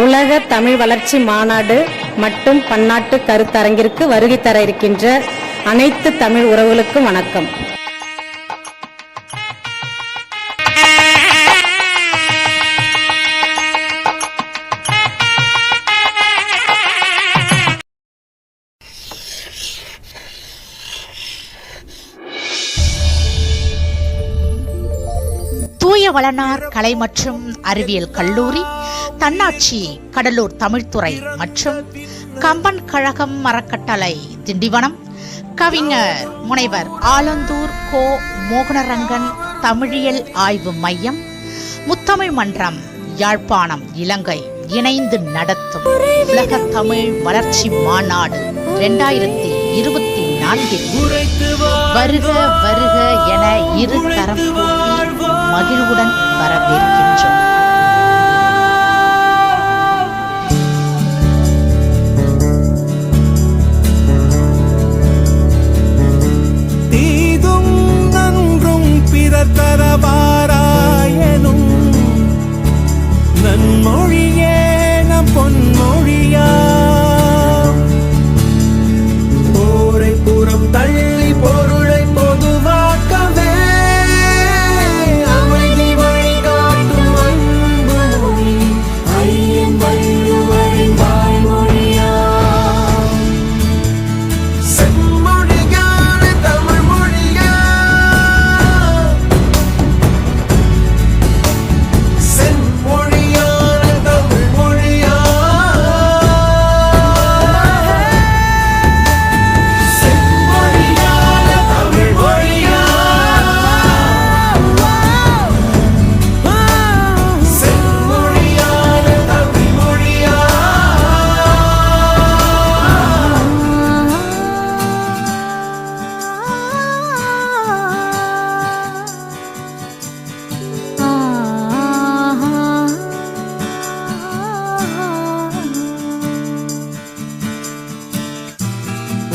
உலக தமிழ் வளர்ச்சி மாநாடு மற்றும் பன்னாட்டு கருத்தரங்கிற்கு வருகை தர இருக்கின்ற அனைத்து தமிழ் உறவுகளுக்கும் வணக்கம். தூய வளனார் கலை மற்றும் அறிவியல் கல்லூரி தன்னாட்சி கடலூர் தமிழ்துறை மற்றும் கம்பன் கழகம் மரக்கட்டளை திண்டிவனம். கவிஞர் முனைவர் ஆலந்தூர் கோ. மோகனரங்கன் தமிழியல் ஆய்வு மையம் முத்தமிழ் மன்றம் யாழ்ப்பாணம் இலங்கை. இணைந்து நடத்தும் உலக தமிழ் வளர்ச்சி மாநாடு இரண்டாயிரத்தி இருபத்தி நான்கில். வருக வருக என இரு தரம் மகிழ்வுடன் வரவேற்கின்றோம்.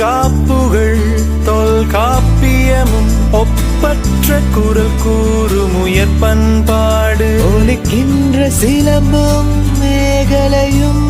தொல்காப்புகள் தொல்காப்பியமும் ஒப்பற்ற குரல் கூறும் பண்பாடு. ஒலிக்கின்ற சிலம்பும் மேகலையும்